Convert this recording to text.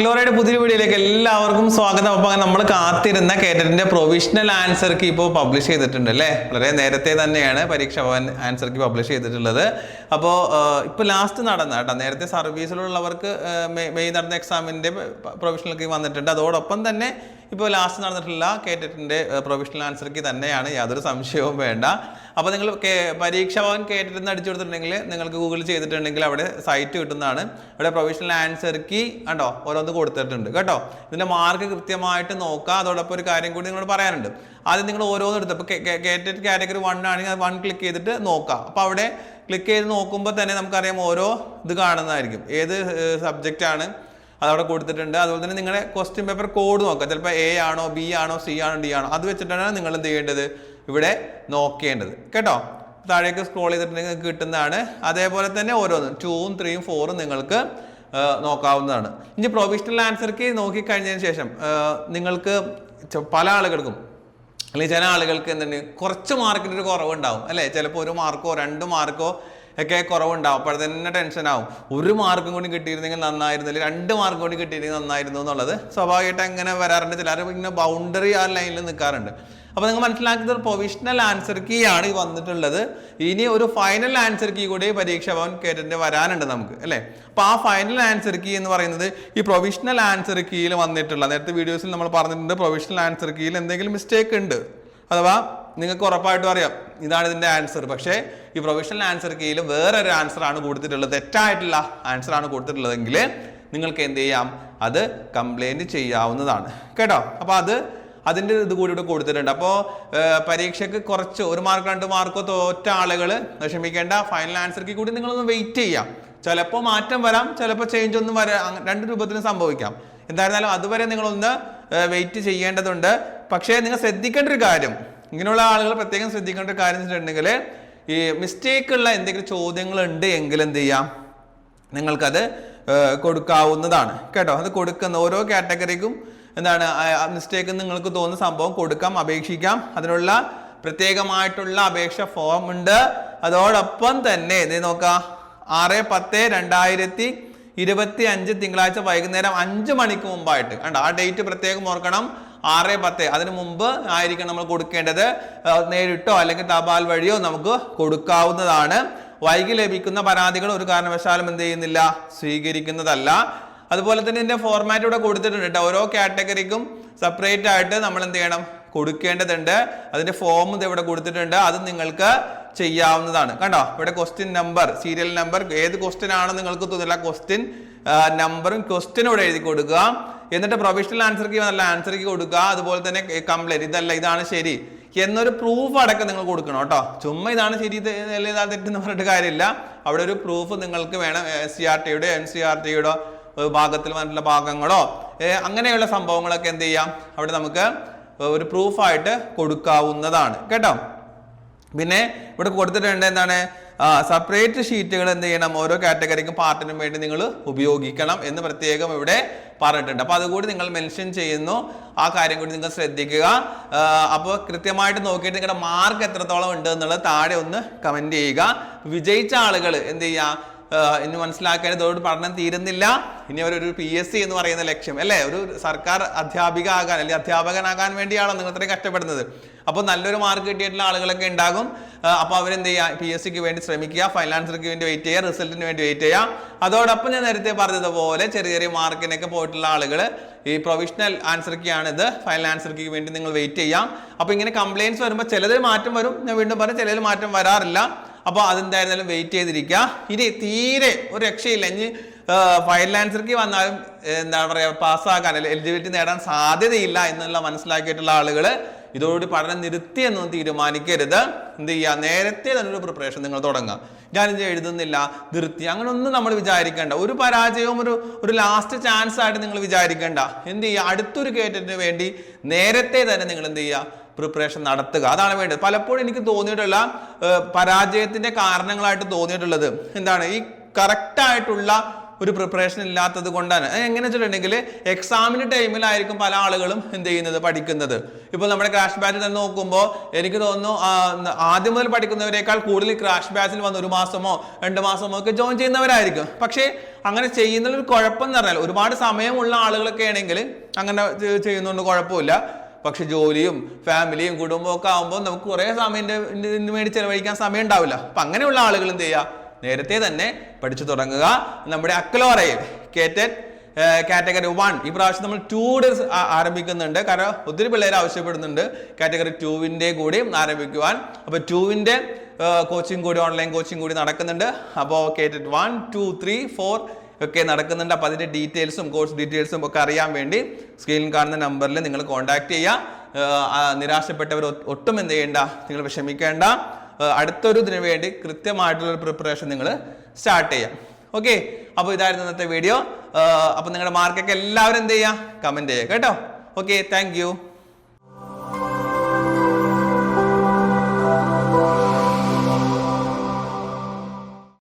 അക്ലോറയുടെ പുതിയ വീഡിയോയിലേക്ക് എല്ലാവർക്കും സ്വാഗതം. അപ്പോൾ നമ്മൾ കാത്തിരുന്ന കേറ്ററിന്റെ പ്രൊവിഷണൽ ആൻസർ കീ ഇപ്പോൾ പബ്ലിഷ് ചെയ്തിട്ടുണ്ട് അല്ലേ? വളരെ നേരത്തെ തന്നെയാണ് പരീക്ഷ ഭവൻ ആൻസർ കീ പബ്ലിഷ് ചെയ്തിട്ടുള്ളത്. അപ്പോൾ ഇപ്പോൾ ലാസ്റ്റ് നടന്ന കേട്ടോ. നേരത്തെ സർവീസിലുള്ളവർക്ക് മെയ് നടന്ന എക്സാമിന്റെ പ്രൊവിഷണൽ കീ വന്നിട്ടുണ്ട്. അതോടൊപ്പം തന്നെ ഇപ്പോൾ ലാസ്റ്റ് നടന്നിട്ടുള്ള കേറ്ററ്റിന്റെ പ്രൊവിഷണൽ ആൻസർ കീ തന്നെയാണ് യാതൊരു സംശയവും വേണ്ട. അപ്പോൾ നിങ്ങൾ പരീക്ഷ ഭവൻ കേട്ടിട്ട് അടിച്ചു കൊടുത്തിട്ടുണ്ടെങ്കിൽ നിങ്ങൾക്ക് ഗൂഗിൾ ചെയ്തിട്ടുണ്ടെങ്കിൽ അവിടെ സൈറ്റ് കിട്ടുന്നതാണ്. അവിടെ പ്രൊവിഷണൽ ആൻസർ കീ കണ്ടോ? ഓരോന്ന് കൊടുത്തിട്ടുണ്ട്. കേട്ടോ? ഇതിന്റെ മാർക്ക് കൃത്യമായിട്ട് നോക്കുക അതോടൊപ്പം ഒരു കാര്യം കൂടി നിങ്ങളോട് പറയാനുണ്ട്. ആദ്യം നിങ്ങൾ ഓരോന്നും എടുത്ത്. ഇപ്പോൾ കേറ്റഡ് കാറ്റഗറി വൺ ആണെങ്കിൽ വൺ ക്ലിക്ക് ചെയ്തിട്ട് നോക്കുക അപ്പോൾ അവിടെ ക്ലിക്ക് ചെയ്ത് നോക്കുമ്പോൾ തന്നെ നമുക്കറിയാം ഓരോ ഇത് കാണുന്നതായിരിക്കും. ഏത് സബ്ജക്റ്റ് ആണ് അതവിടെ കൊടുത്തിട്ടുണ്ട്. അതുപോലെ തന്നെ നിങ്ങളുടെ ക്വസ്റ്റ്യൻ പേപ്പർ കോഡ് നോക്കുക ചിലപ്പോൾ എ ആണോ ബി ആണോ സി ആണോ ഡി ആണോ. അത് വെച്ചിട്ടാണ് നിങ്ങൾ എന്ത് ചെയ്യേണ്ടത്? ഇവിടെ നോക്കേണ്ടത്. കേട്ടോ? താഴേക്ക് സ്ക്രോൾ ചെയ്തിട്ടുണ്ടെങ്കിൽ കിട്ടുന്നതാണ്. അതേപോലെ തന്നെ ഓരോന്നും. ടൂവും ത്രീയും ഫോറും നിങ്ങൾക്ക് നോക്കാവുന്നതാണ്. ഇനി പ്രൊവിഷണൽ ആൻസർ ആൻസർക്ക് നോക്കിക്കഴിഞ്ഞതിന് ശേഷം നിങ്ങൾക്ക് പല ആളുകൾക്കും അല്ലെങ്കിൽ ചില ആളുകൾക്ക് എന്തുണ്ട് കുറച്ച് മാർക്കിന്റെ ഒരു കുറവുണ്ടാവും അല്ലേ? ചിലപ്പോൾ ഒരു മാർക്കോ രണ്ട് മാർക്കോ ഒക്കെ കുറവുണ്ടാവും. അപ്പോൾ തന്നെ ആവും. ഒരു മാർക്കും കൂടി കിട്ടിയിരുന്നെങ്കിൽ നന്നായിരുന്നു അല്ലെങ്കിൽ രണ്ട് മാർക്കും കൂടി കിട്ടിയിരുന്നെങ്കിൽ നന്നായിരുന്നു എന്നുള്ളത് സ്വാഭാവികമായിട്ട് അങ്ങനെ വരാറുണ്ട്. ചിലർ ഇങ്ങനെ ബൗണ്ടറി ആ ലൈനിൽ നിൽക്കാറുണ്ട് അപ്പോൾ നിങ്ങൾ മനസ്സിലാക്കിയത് ഒരു പ്രൊവിഷണൽ ആൻസർ കീ ആണ് ഈ വന്നിട്ടുള്ളത്. ഇനി ഒരു ഫൈനൽ ആൻസർ കീ കൂടി പരീക്ഷ ഭവൻ കേട്ടിട്ട് വരാനുണ്ട് നമുക്ക് അല്ലേ? അപ്പോൾ ആ ഫൈനൽ ആൻസർ കീ എന്ന് പറയുന്നത് ഈ പ്രൊവിഷണൽ ആൻസർ കീയിൽ വന്നിട്ടുള്ള നേരത്തെ വീഡിയോസിൽ നമ്മൾ പറഞ്ഞിട്ടുണ്ട് പ്രൊവിഷണൽ ആൻസർ കീയിൽ എന്തെങ്കിലും മിസ്റ്റേക്ക് ഉണ്ട്. അഥവാ നിങ്ങൾക്ക് ഉറപ്പായിട്ടും അറിയാം. ഇതാണ് ഇതിന്റെ ആൻസർ പക്ഷേ ഈ പ്രൊവിഷണൽ ആൻസർ കീയിൽ വേറൊരു ആൻസർ ആണ് കൊടുത്തിട്ടുള്ളത്. തെറ്റായിട്ടുള്ള ആൻസർ ആണ് കൊടുത്തിട്ടുള്ളതെങ്കിൽ നിങ്ങൾക്ക് എന്ത് ചെയ്യാം? അത് കംപ്ലൈന്റ് ചെയ്യാവുന്നതാണ്. കേട്ടോ? അപ്പോൾ അത് അതിന്റെ ഇത് കൂടി ഇവിടെ കൊടുത്തിട്ടുണ്ട്. അപ്പോൾ പരീക്ഷയ്ക്ക് കുറച്ച് ഒരു മാർക്ക് രണ്ട് മാർക്കോ തോറ്റ ആളുകൾ വിഷമിക്കേണ്ട. ഫൈനൽ ആൻസർക്ക് കൂടി നിങ്ങളൊന്ന് വെയിറ്റ് ചെയ്യാം. ചിലപ്പോൾ മാറ്റം വരാം ചിലപ്പോൾ ചേഞ്ച് ഒന്നും വരാം രണ്ട് രൂപത്തിന് സംഭവിക്കാം. എന്തായിരുന്നാലും അതുവരെ നിങ്ങളൊന്ന് വെയിറ്റ് ചെയ്യേണ്ടതുണ്ട്. പക്ഷേ നിങ്ങൾ ശ്രദ്ധിക്കേണ്ട ഒരു കാര്യം. ഇങ്ങനെയുള്ള ആളുകൾ പ്രത്യേകം ശ്രദ്ധിക്കേണ്ട ഒരു കാര്യം വെച്ചിട്ടുണ്ടെങ്കിൽ ഈ മിസ്റ്റേക്ക് ഉള്ള എന്തെങ്കിലും ചോദ്യങ്ങൾ ഉണ്ട് എങ്കിൽ എന്ത് ചെയ്യാം? നിങ്ങൾക്കത് കൊടുക്കാവുന്നതാണ്. കേട്ടോ? അത് കൊടുക്കുന്ന ഓരോ കാറ്റഗറിക്കും എന്താണ് മിസ്റ്റേക്ക് നിങ്ങൾക്ക് തോന്നുന്ന സംഭവം കൊടുക്കാം അപേക്ഷിക്കാം. അതിനുള്ള പ്രത്യേകമായിട്ടുള്ള അപേക്ഷ ഫോം ഉണ്ട്. അതോടൊപ്പം തന്നെ ഇത് നോക്കാം ആറ് പത്ത് രണ്ടായിരത്തി ഇരുപത്തി അഞ്ച് തിങ്കളാഴ്ച വൈകുന്നേരം അഞ്ച് മണിക്ക് മുമ്പായിട്ട് കണ്ടോ? ആ ഡേറ്റ് പ്രത്യേകം ഓർക്കണം. ആറ് പത്ത്. അതിനു മുമ്പ് ആയിരിക്കും നമ്മൾ കൊടുക്കേണ്ടത് നേരിട്ടോ അല്ലെങ്കിൽ തപാൽ വഴിയോ നമുക്ക് കൊടുക്കാവുന്നതാണ്. വൈകി ലഭിക്കുന്ന പരാതികൾ ഒരു കാരണവശാലും എന്ത് ചെയ്യുന്നില്ല? സ്വീകരിക്കുന്നതല്ല. അതുപോലെ തന്നെ ഇതിന്റെ ഫോർമാറ്റ് ഇവിടെ കൊടുത്തിട്ടുണ്ട് കേട്ടോ. ഓരോ കാറ്റഗറിക്കും സെപ്പറേറ്റ് ആയിട്ട് നമ്മൾ എന്ത് ചെയ്യണം? കൊടുക്കേണ്ടതുണ്ട്. അതിന്റെ ഫോം ഇത് ഇവിടെ കൊടുത്തിട്ടുണ്ട്. അത് നിങ്ങൾക്ക് ചെയ്യാവുന്നതാണ്. കണ്ടോ? ഇവിടെ ക്വസ്റ്റ്യൻ നമ്പർ സീരിയൽ നമ്പർ ഏത് ക്വസ്റ്റ്യൻ ആണോ നിങ്ങൾക്ക് തോന്നില്ല ക്വസ്റ്റ്യൻ നമ്പറും ക്വസ്റ്റ്യനും ഇവിടെ എഴുതി കൊടുക്കുക. എന്നിട്ട് പ്രൊവിഷണൽ ആൻസർ കീ നല്ല ആൻസർ കീ കൊടുക്കുക അതുപോലെ തന്നെ കംപ്ലൈന്റ് ഇതല്ല ഇതാണ് ശരി. എന്നൊരു പ്രൂഫ് അടക്കം നിങ്ങൾ കൊടുക്കണം കേട്ടോ. ചുമ്മാ ഇതാണ് ശരി ഇതാ തെറ്റെന്ന് പറഞ്ഞിട്ട് കാര്യമില്ല. അവിടെ ഒരു പ്രൂഫ് നിങ്ങൾക്ക് വേണം എസ് സി ആർ ടിയുടെ എൻ സി ആർ ടിയുടെ ഭാഗത്തിൽ വന്നിട്ടുള്ള ഭാഗങ്ങളോ അങ്ങനെയുള്ള സംഭവങ്ങളൊക്കെ എന്ത് ചെയ്യാം? അവിടെ നമുക്ക് ഒരു പ്രൂഫായിട്ട് കൊടുക്കാവുന്നതാണ്. കേട്ടോ? പിന്നെ ഇവിടെ കൊടുത്തിട്ടുണ്ട് എന്താണ്? സെപ്പറേറ്റ് ഷീറ്റുകൾ എന്ത് ചെയ്യണം? ഓരോ കാറ്റഗറിക്കും പാർട്ടിനും വേണ്ടി നിങ്ങൾ ഉപയോഗിക്കണം എന്ന് പ്രത്യേകം ഇവിടെ പറഞ്ഞിട്ടുണ്ട്. അപ്പോൾ അതുകൂടി നിങ്ങൾ മെൻഷൻ ചെയ്യുന്നു. ആ കാര്യം കൂടി നിങ്ങൾ ശ്രദ്ധിക്കുക. അപ്പോൾ കൃത്യമായിട്ട് നോക്കിയിട്ട് നിങ്ങളുടെ മാർക്ക് എത്രത്തോളം ഉണ്ട് എന്നുള്ളത് താഴെ ഒന്ന് കമന്റ് ചെയ്യുക. വിജയിച്ച ആളുകൾ എന്ത് ചെയ്യുക? ഇനി മനസ്സിലാക്കാൻ ഇതോട് പഠനം തീരുന്നില്ല. ഇനി അവരൊരു പി എസ് സി എന്ന് പറയുന്ന ലക്ഷ്യം അല്ലേ? ഒരു സർക്കാർ അധ്യാപിക ആകാൻ അല്ലെങ്കിൽ അധ്യാപകനാകാൻ വേണ്ടിയാണോ നിങ്ങൾ ഇത്രയും കഷ്ടപ്പെടുന്നത്. അപ്പോൾ നല്ലൊരു മാർക്ക് കിട്ടിയിട്ടുള്ള ആളുകളൊക്കെ ഉണ്ടാകും. അപ്പോൾ അവരെന്ത് ചെയ്യുക? പി എസ് സിക്ക് വേണ്ടി ശ്രമിക്കുക ഫൈനാൻസർക്ക് വേണ്ടി വെയിറ്റ് ചെയ്യുക റിസൾട്ടിന് വേണ്ടി വെയിറ്റ് ചെയ്യുക. അതോടൊപ്പം ഞാൻ നേരത്തെ പറഞ്ഞതുപോലെ ചെറിയ ചെറിയ മാർക്കിനൊക്കെ പോയിട്ടുള്ള ആളുകൾ ഈ പ്രൊവിഷണൽ ആൻസർ ഇത് ഫൈനൽ ആൻസർ കീ വേണ്ടി നിങ്ങൾ വെയിറ്റ് ചെയ്യാം. അപ്പോൾ ഇങ്ങനെ കംപ്ലയിൻസ് വരുമ്പോൾ ചിലതിൽ മാറ്റം വരും. ഞാൻ വീണ്ടും പറയും ചിലതിൽ മാറ്റം വരാറില്ല. അപ്പോൾ അതെന്തായിരുന്നാലും വെയിറ്റ് ചെയ്തിരിക്കുക. ഇനി തീരെ ഒരു രക്ഷയില്ല. ഇനി ഫൈനൽ ആൻസർക്ക് വന്നാലും എന്താ പറയുക പാസ്സാക്കാൻ എലിജിബിലിറ്റി നേടാൻ സാധ്യതയില്ല എന്നുള്ള മനസ്സിലാക്കിയിട്ടുള്ള ആളുകൾ ഇതോടുകൂടി പഠനം നിർത്തി എന്നൊന്നും തീരുമാനിക്കരുത്. എന്ത് ചെയ്യുക? നേരത്തെ തന്നെ ഒരു പ്രിപ്പറേഷൻ നിങ്ങൾ തുടങ്ങുക. ഞാനിത് എഴുതുന്നില്ല നിർത്തി. അങ്ങനെയൊന്നും നമ്മൾ വിചാരിക്കേണ്ട. ഒരു പരാജയവും ഒരു ഒരു ലാസ്റ്റ് ചാൻസ് ആയിട്ട് നിങ്ങൾ വിചാരിക്കേണ്ട. എന്ത് ചെയ്യുക? അടുത്തൊരു കേറ്റത്തിന് വേണ്ടി നേരത്തെ തന്നെ നിങ്ങൾ എന്ത് ചെയ്യുക? പ്രിപ്പറേഷൻ നടത്തുക. അതാണ് വേണ്ടത്. പലപ്പോഴും എനിക്ക് തോന്നിയിട്ടുള്ള പരാജയത്തിന്റെ കാരണങ്ങളായിട്ട് തോന്നിയിട്ടുള്ളത് എന്താണ്? ഈ കറക്റ്റ് ആയിട്ടുള്ള ഒരു പ്രിപ്പറേഷൻ ഇല്ലാത്തത് കൊണ്ടാണ്. എങ്ങനെ വെച്ചിട്ടുണ്ടെങ്കിൽ എക്സാമിന് ടൈമിലായിരിക്കും പല ആളുകളും എന്ത് ചെയ്യുന്നത്? പഠിക്കുന്നത്. ഇപ്പോൾ നമ്മുടെ ക്രാഷ് ബാച്ചിൽ തന്നെ നോക്കുമ്പോൾ എനിക്ക് തോന്നുന്നു ആദ്യം മുതൽ പഠിക്കുന്നവരെക്കാൾ കൂടുതൽ ക്രാഷ് ബാച്ചിൽ വന്ന് ഒരു മാസമോ രണ്ട് മാസമോ ഒക്കെ ജോയിൻ ചെയ്യുന്നവരായിരിക്കും. പക്ഷേ അങ്ങനെ ചെയ്യുന്നതിൽ കുഴപ്പം എന്ന് പറഞ്ഞാൽ ഒരുപാട് സമയമുള്ള ആളുകളൊക്കെ ആണെങ്കിൽ അങ്ങനെ ചെയ്യുന്നതുകൊണ്ട് കുഴപ്പമില്ല. പക്ഷെ ജോലിയും ഫാമിലിയും കുടുംബവും ഒക്കെ ആകുമ്പോൾ നമുക്ക് കുറേ സമയം ഇതിന് വേണ്ടി ചെലവഴിക്കാൻ സമയം ഉണ്ടാവില്ല. അപ്പം അങ്ങനെയുള്ള ആളുകൾ എന്ത് ചെയ്യുക? നേരത്തെ തന്നെ പഠിച്ചു തുടങ്ങുക. നമ്മുടെ അക്ലോറയിൽ കേറ്റഡ് കാറ്റഗറി വൺ. ഈ പ്രാവശ്യം നമ്മൾ ടൂടെ ആരംഭിക്കുന്നുണ്ട്. കാരണം ഒത്തിരി പിള്ളേർ ആവശ്യപ്പെടുന്നുണ്ട് കാറ്റഗറി ടൂവിന്റെ കൂടി ആരംഭിക്കുവാൻ. അപ്പോൾ ടൂവിന്റെ കോച്ചിങ് കൂടി ഓൺലൈൻ കോച്ചിങ് കൂടി നടക്കുന്നുണ്ട്. അപ്പോൾ KTET one two three four ഒക്കെ നടക്കുന്നുണ്ട്. അപ്പോൾ അതിന്റെ ഡീറ്റെയിൽസും കോഴ്സ് ഡീറ്റെയിൽസും ഒക്കെ അറിയാൻ വേണ്ടി സ്ക്രീനിൽ കാണുന്ന നമ്പറിൽ നിങ്ങൾ കോൺടാക്ട് ചെയ്യുക നിരാശപ്പെട്ടവർ ഒട്ടും എന്ത് ചെയ്യേണ്ട നിങ്ങൾ വിഷമിക്കേണ്ട. അടുത്തൊരു ഇതിനു വേണ്ടി കൃത്യമായിട്ടുള്ള പ്രിപ്പറേഷൻ നിങ്ങൾ സ്റ്റാർട്ട് ചെയ്യാം. ഓക്കെ? അപ്പോൾ ഇതായിരുന്നു ഇന്നത്തെ വീഡിയോ. അപ്പോൾ നിങ്ങളുടെ മാർക്കൊക്കെ എല്ലാവരും എന്ത് ചെയ്യുക കമന്റ് ചെയ്യുക കേട്ടോ? Okay thank